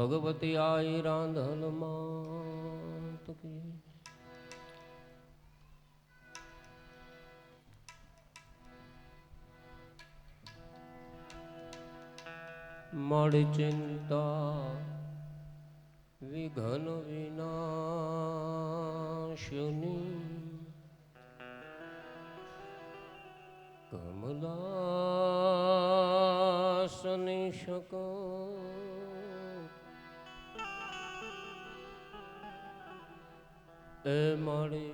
ભગવતી આઈ રાંધનમાં કી મળી ચિંતા વિઘન વિનાશની કમલાસની શક એ મારી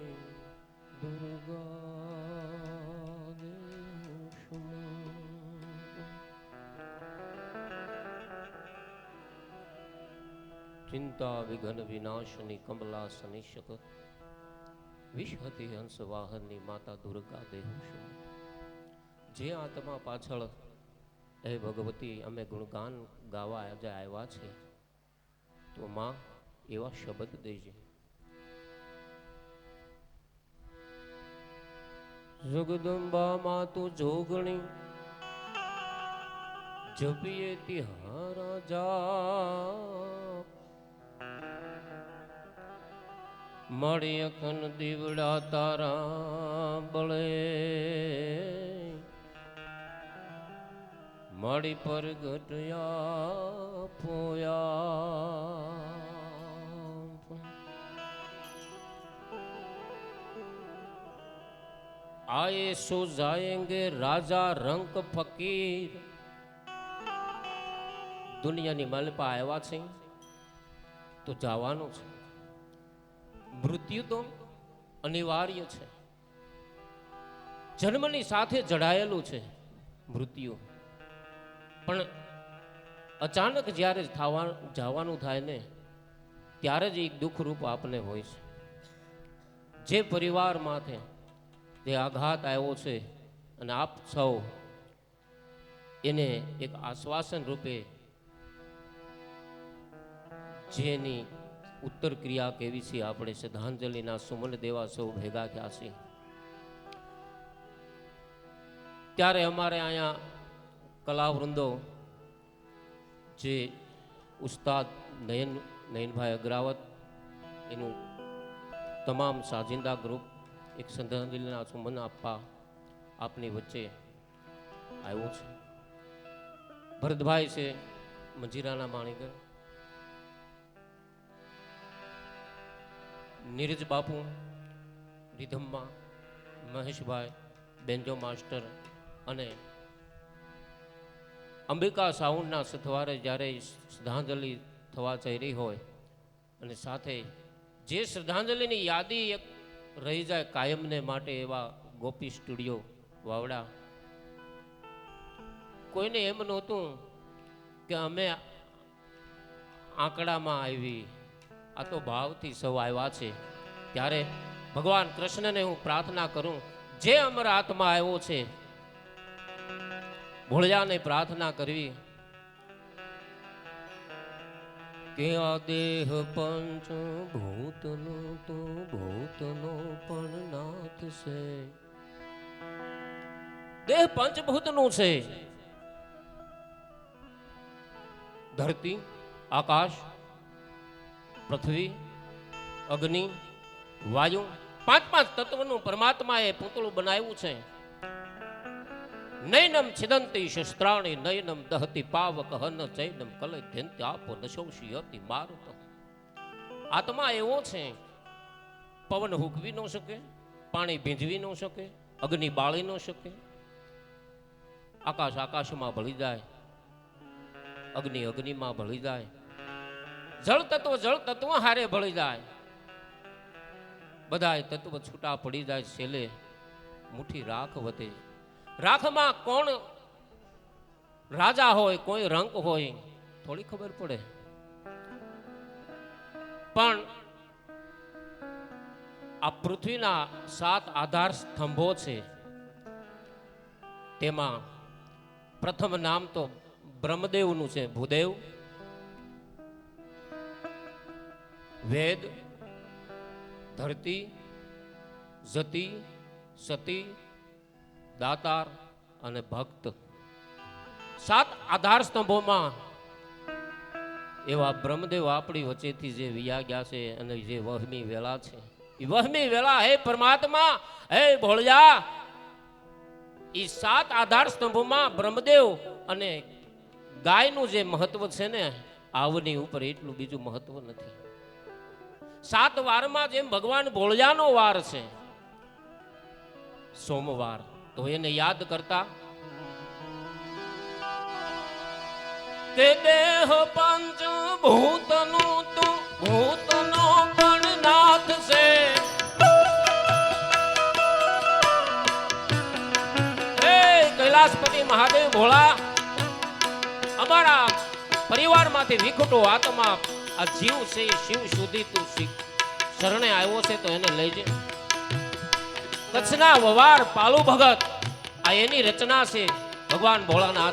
ચિંતા વિઘન વિનાશની કમલા સનિશક વિષહતી હંસ વાહનની માતા દુર્ગા દેહુ જે આત્મા પાછળ હે ભગવતી અમે ગુણગાન ગાવા આજે આવ્યા છે, તો માં એવા શબ્દ દેજે. જગદંબા માં તું જોગણી. જપીએ તિહારા જા મળી અખન દીવડા તારા બળે. મળી પર ઘટયા પોયા. આયે સો જાયેંગે રાજા રંક ફકીર. દુનિયાની માલપા આવ્યા છે. તો જવાનું છે. મૃત્યુ તો અનિવાર્ય છે. જન્મની સાથે જડાયેલું છે મૃત્યુ. પણ અચાનક જ્યારે થવા, જવાનું થાય ને, ત્યારે જ એક દુઃખરૂપ આપને હોય છે. જે પરિવાર માથે જે આઘાત આવ્યો છે અને આપ સૌ એને એક આશ્વાસન રૂપે જેની ઉત્તર ક્રિયા કેવી છે આપણે શ્રદ્ધાંજલિના સુમન દેવા સૌ ભેગા થયા છે ત્યારે અમારે અહીંયા કલાવૃંદો જે ઉસ્તાદ નયન નયનભાઈ અગ્રાવત એનું તમામ સાજિંદા ગ્રુપ એક શ્રદ્ધાંજલિના સુમન આપવા આપની વચ્ચે આવ્યો છે. ભરતભાઈ છે મંજીરાના માણીકર. નીરજ બાપુ રીધમ્મા મહેશભાઈ, બેન્જો માસ્ટર અને અંબિકા સાઉન્ડના સથવારે જ્યારે શ્રદ્ધાંજલિ થવા જઈ રહી હોય અને સાથે જે શ્રદ્ધાંજલિની યાદી એક રહી જાય કાયમને માટે એવા ગોપી સ્ટુડિયો વાવડા. કોઈને એમ નહોતું કે અમે આંકડામાં આવી, આ તો ભાવથી સૌ આવ્યા છે. ત્યારે ભગવાન કૃષ્ણને હું પ્રાર્થના કરું, જે અમર આત્મા આવ્યો છે, ભોળિયાને પ્રાર્થના કરવી કે આ દેહ પંચ ભૂતનો તો ભૂતનો પણ નાથ છે. દેહ પંચભૂતનું છે. ધરતી, આકાશ, પૃથ્વી, અગ્નિ, વાયુ, પાંચ પાંચ તત્વનું પરમાત્માએ પૂતળું બનાવ્યું છે. નૈનમ છિદંતી શસ્ત્રાણી નયનમ દહતી પાવક હન ચૈનમ કલય ધ્યંત્ય આપો નશોષી હતી મારું મારુત. આત્મા એવો છે, પવન હુકવી ન શકે, પાણી ભીંજવી ન શકે, અગ્નિ બાળી ન શકે. આકાશ આકાશમાં ભળી જાય, અગ્નિ અગ્નિમાં ભળી જાય. જળ તત્વ જળ તત્વ હારે ભળી જાય. બધા તત્વ છૂટા પડી જાય, છેલ્લે મુઠ્ઠી રાખ વધે. રાખમાં કોણ રાજા હોય, કોઈ રંક હોય, થોડી ખબર પડે. પણ આ પૃથ્વીના સાત આધાર સ્તંભો છે. તેમાં પ્રથમ નામ તો બ્રહ્મદેવનું છે, ભૂદેવ. વેદ, ધરતી, જતી, સતી દાતાર અને ભક્ત. સાત આધાર સ્તંભોમાં એવા બ્રહ્મદેવ આપણી વચ્ચેથી જે વિયા ગયા છે અને જે વહમી વેલા છે. એ વહમી વેલા હે પરમાત્મા, હે ભોળિયા. એ સાત આધાર સ્તંભોમાં બ્રહ્મદેવ અને ગાયનું જે મહત્વ છે ને, આવની ઉપર એટલું બીજું મહત્વ નથી. સાત વારમાં જેમ ભગવાન ભોળિયાનો વાર છે, સોમવાર. તો એને યાદ કરતા, તે દેહ પંચ ભૂતનું તું, ભૂતનો પણ નાથ છે કૈલાસપતિ મહાદેવ ભોળા, અમારા પરિવારમાંથી વિખુટો આત્મા આ જીવ છે શિવ સુધી તું શરણે આવ્યો છે, તો એને લઈ જે. કચ્છના વવાર પાલુ ભગત. આ એની રચના છે ભગવાન ભોળાના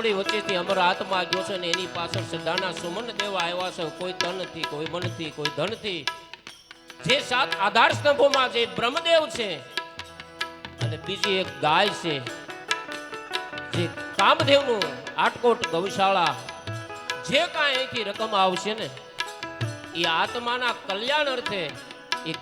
આપણી વચ્ચેથી અમારા આત્મા ગયો છે ને એની પાછળ સદાના સુમન દેવા આવ્યા છે. કોઈ તનથી કોઈ મનથી, કોઈ ધનથી. જે સાત આધાર સ્તંભોમાં જે બ્રહ્મદેવ છે. અને બીજી એક ગાય છે, જે કામદેવનું આટકોટ ગૌશાળા જે કાંઈ અહીંથી રકમ આવશે ને, એ આત્માના કલ્યાણ અર્થે એક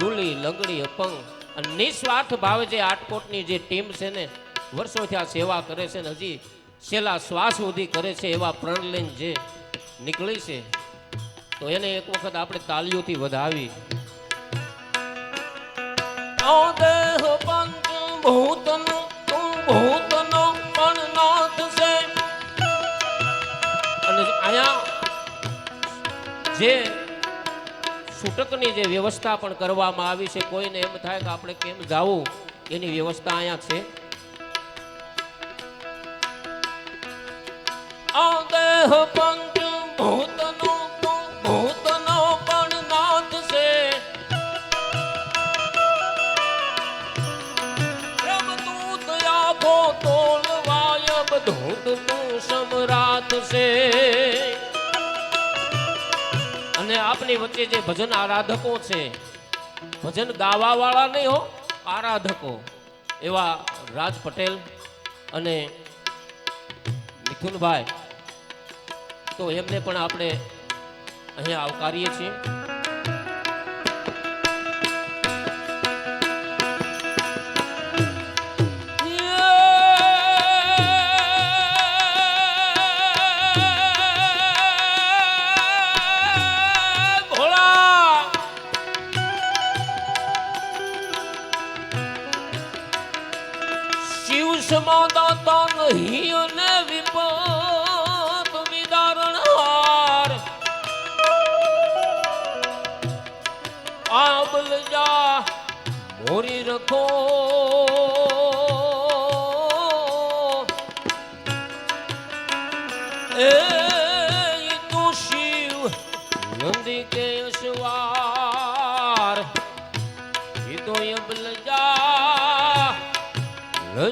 લૂલી, લંગડી, અપંગ અને નિસ્વાર્થ ભાવે જે આટકોટની જે ટીમ છે ને, વર્ષોથી આ સેવા કરે છે ને, હજી છેલ્લા શ્વાસ સુધી કરે છે એવા પ્રણ લઈને જે નીકળી છે તો એને એક વખત આપણે તાલીઓથી વધાવી. ઓ દેહ પંચ ભૂતનો તું ભૂતનો પણ નાથ છે. અને અહીંયા જે છૂટકની જે વ્યવસ્થા પણ કરવામાં આવી છે કોઈને એમ થાય કે આપણે કેમ જાવું એની વ્યવસ્થા અહીંયા છે. દેહ ભૂતનો ભૂતનો પણ નાથ છે. રમતૂત આખો તોલવાય બધું તું છે. અને આપની વચ્ચે જે ભજન આરાધકો છે, ભજન ગાવા વાળા નહીં હો, આરાધકો. એવા રાજ પટેલ અને મિથુનભાઈ તો એમને પણ આપણે અહીંયા આવકારીએ છીએ.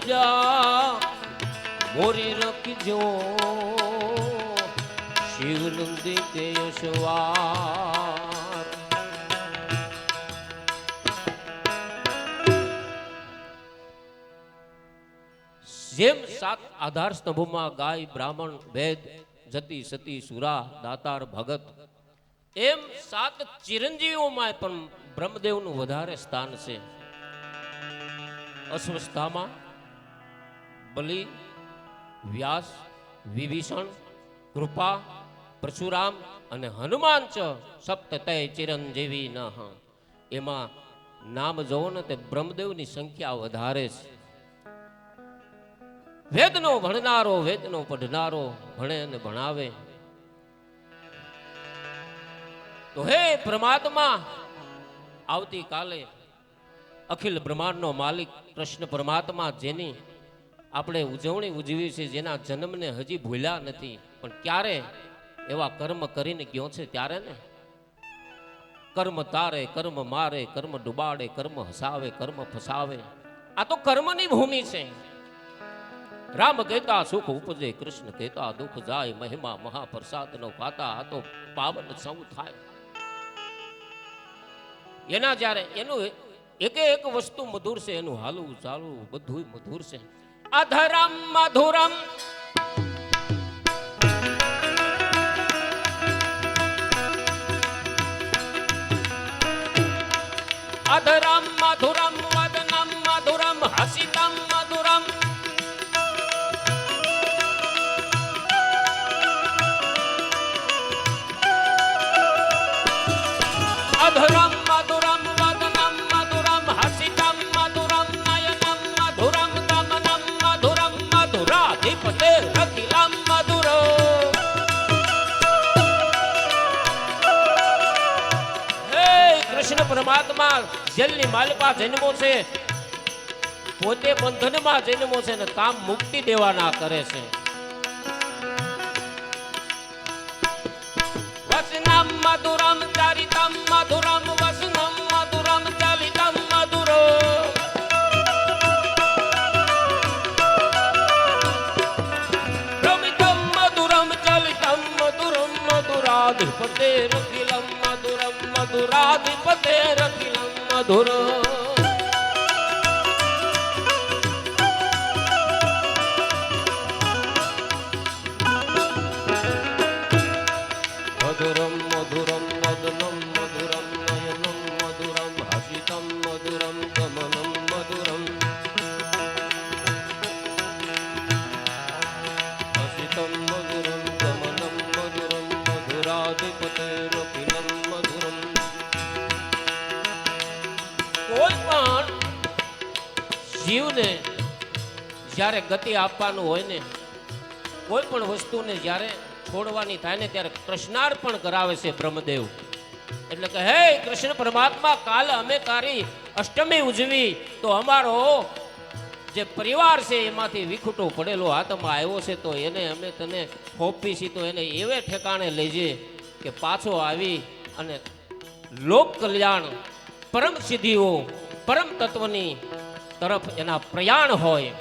રજા મોરી રખજો. શિવનંદી કે યશવાર. જેમ સાત આધાર સ્તંભમાં ગાય, બ્રાહ્મણ વેદ જતી, સતી, સુરા, દાતાર, ભગત, એમ સાત ચિરંજીવોમાં પણ બ્રહ્મદેવનું વધારે સ્થાન છે. અસ્વસ્થામાં બલિ, વ્યાસ, વિભીષણ, કૃપા, પરશુરામ અને હનુમાન ચ સપ્ત તય ચિરંજીવી નહ. એમાં નામ જોવો ને તે બ્રહ્મદેવની સંખ્યા વધારે છે. વેદનો ભણનારો, વેદનો પઢનારો ભણે અને ભણાવે. તો હે પરમાત્મા, આવતીકાલે અખિલ બ્રહ્માંડનો માલિક કૃષ્ણ પરમાત્મા જેની આપણે ઉજવણી ઉજવી છે જેના જન્મને હજી ભૂલ્યા નથી. પણ ક્યારે એવા કર્મ કરીને ગયો છે? ત્યારે ને? કર્મ તારે, કર્મ મારે, કર્મ ડુબાડે, કર્મ હસાવે, કર્મ ફસાવે. આ તો કર્મની ભૂમિ છે. રામ કહેતા, સુખ ઉપજે, કૃષ્ણ કહેતા, દુઃખ જાય, મહિમા મહાપ્રસાદનો પાતા આ તો પાવન સૌ થાય. એના જ્યારે એનું એક એક વસ્તુ મધુર છે, એનું હાલવું ચાલવું બધું મધુર છે. અધરમ મધુરમ જન્મો છે. પોતે બંધનમાં જન્મો છે ને કામ મુક્તિ દેવાના કરે છે. વસનમ મધુરમ ચારિતમ મધુરમ, વસનમ મધુરમ ચાલિતમ મધુરો. રમિતમ મધુરમ ચાલિતમ મધુરમ મધુરાધિપતે રખિલમ મધુરમ મધુરાધિપતે રખિલમ મધુર. જ્યારે ગતિ આપવાનું હોય ને, કોઈ પણ વસ્તુને જ્યારે છોડવાની થાય ને, ત્યારે કૃષ્ણાર્પણ કરાવે છે બ્રહ્મદેવ. એટલે કે, હે કૃષ્ણ પરમાત્મા, કાલ અમે તારી અષ્ટમી ઉજવી, તો અમારો જે પરિવાર છે, એમાંથી વિખૂટો પડેલો હાથમાં આવ્યો છે, તો એને અમે તને હોપી છીએ તો એને એવે ઠેકાણે લેજે કે પાછો આવી અને લોક કલ્યાણ પરમ સિદ્ધિઓ, પરમ તત્વની તરફ એના પ્રયાણ હોય.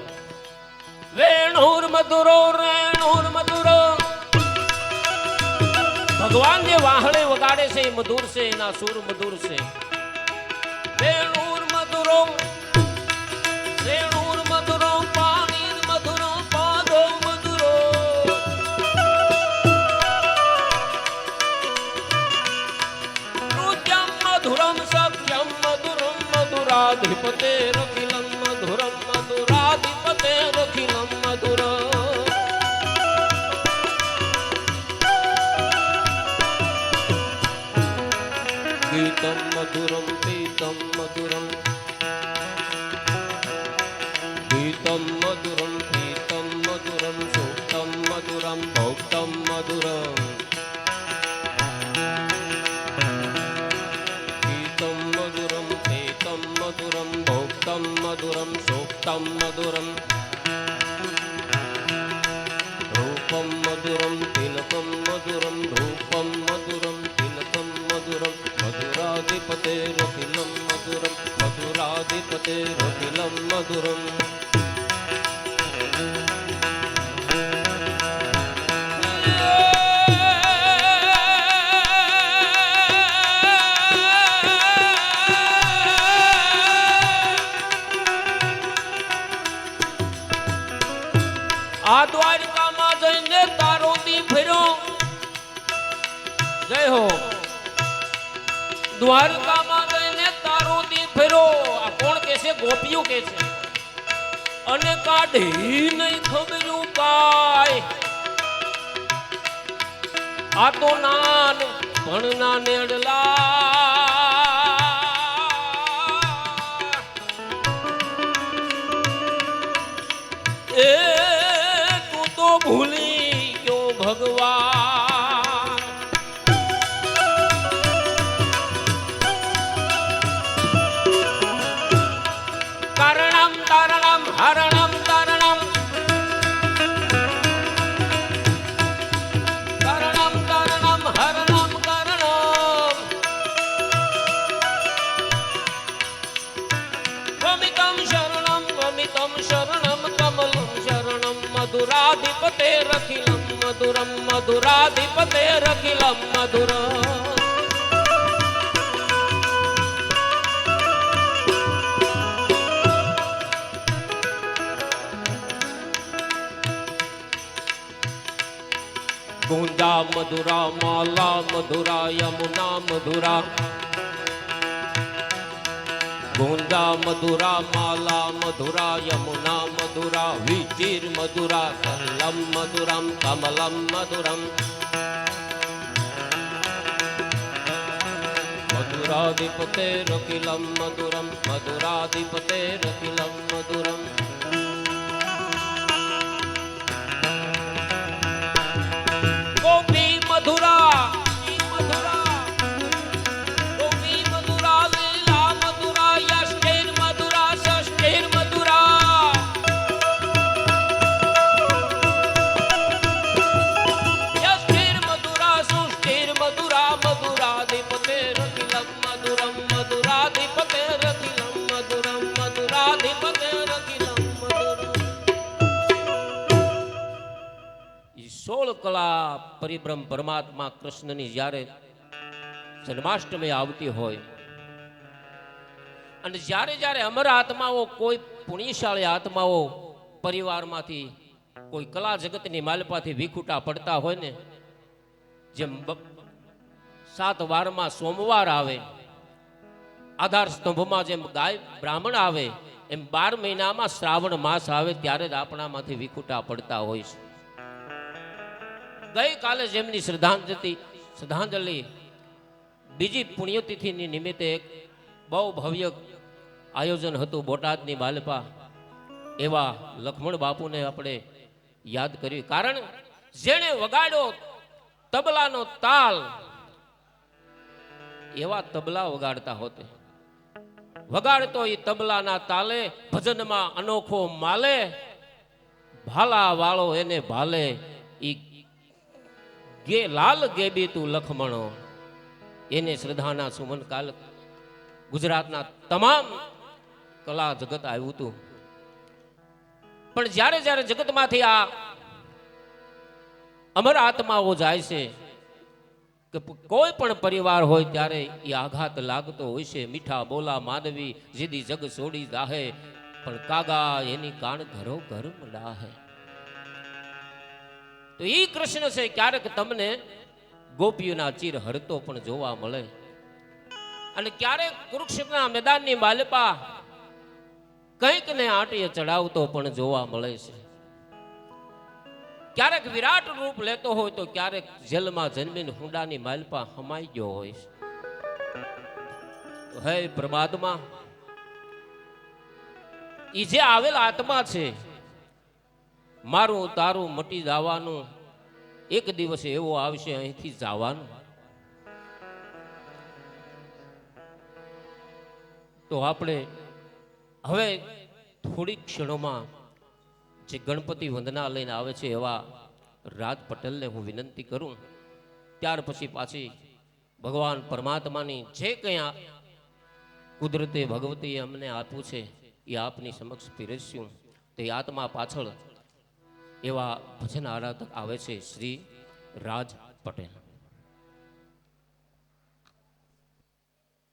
વેણુર મધુરો, રેણુર મધુરો. ભગવાન જે વાહણે વગાડે છે એ મધુર છે, એના સુર મધુર છે. રેણુર મધુરો. મધુરમ સૂક્તમ આ દ્વારિકામાં જઈને તારો દી ફેરો. જય હો. દ્વારકામાં જઈને તારો દી ફેરો. આ કોણ કે છે? ગોપીઓ કે છે. અને કાઢી નહીં ખબરું કાય આ તો નાન ભણના નેડલા ભગવાન ગુંજા મધુરા, માલા મધુરા, યમુના મધુરા. ગુંજા મધુરા, માલા મધુરા, યમુના મધુરા, વિચિર મધુરા, સરલમ મધુરમ, કમલમ મધુરમ. મધુરાધિપતે રખિલમ મધુરમ, મધુરાધિપતે રખિલમ મધુરમ. પરિબ્રહ્મ પરમાત્મા કૃષ્ણની જ્યારે જન્માષ્ટમી આવતી હોય અને જ્યારે જ્યારે અમર આત્માઓ કોઈ પુણ્યશાળી આત્માઓ પરિવારમાંથી કોઈ કલા જગતની માલપાથી વિખૂટા પડતા હોય ને, જેમ સાત વારમાં સોમવાર આવે, આધાર સ્તંભમાં જેમ ગાય બ્રાહ્મણ આવે, એમ બાર મહિનામાં શ્રાવણ માસ આવે, ત્યારે જ આપણામાંથી વિખૂટા પડતા હોય છે. ગઈકાલે જેમની શ્રદ્ધાંજલિ શ્રદ્ધાંજલિ બીજી પુણ્યતિથિની નિમિત્તે એક બહુ ભવ્ય આયોજન હતું બોટાદની બાલપા એવા લખમણ બાપુને આપણે યાદ કર્યું. કારણ જેણે વગાડ્યો તબલાનો તાલ, એવા તબલા વગાડતા હોતે. વગાડતો એ તબલાના તાલે ભજનમાં અનોખો માલે ભાલા વાળો એને ભાલે ઈ ગે લાલ ગેબી તું લખમણો. એને શ્રદ્ધાના સુમન કાલ ગુજરાતના તમામ કલા જગત આવ્યું હતું. પણ જ્યારે જ્યારે જગતમાંથી આ અમર આત્માઓ જાય છે કે કોઈ પણ પરિવાર હોય ત્યારે એ આઘાત લાગતો હોય છે. મીઠા બોલા માનવી જીદી જગ છોડી જાહે, પણ કાગા એની કાણ ઘરો ઘર ડાહે તો એ કૃષ્ણ છે, ક્યારેક તમને ગોપીઓના ચીર હરતો પણ જોવા મળે. અને ક્યારેક કુરુક્ષેત્રના મેદાનની માલપા કંઈક ને આટીએ ચડાવતો પણ જોવા મળે છે. ક્યારેક વિરાટ રૂપ લેતો હોય તો ક્યારેક જેલમાં જન્મીને હુંડાની માલપા હમાઈ ગયો હોય છે. હે પ્રમાદમાં ઈ જે આવેલ આત્મા છે મારું તારું મટી જવાનું, એક દિવસ એવો આવશે અહીંથી જવાનું. તો આપણે હવે થોડીક ક્ષણોમાં જે ગણપતિ વંદના લઈને આવે છે એવા રાજ પટેલને હું વિનંતી કરું, ત્યાર પછી પાછી ભગવાન પરમાત્માની જે કંઈ કુદરતે ભગવતીએ અમને આપ્યું છે, એ આપની સમક્ષ પીરસ્યું. તે આત્મા પાછળ એવા ભજન આરાધક આવે છે શ્રી રાજ પટેલ.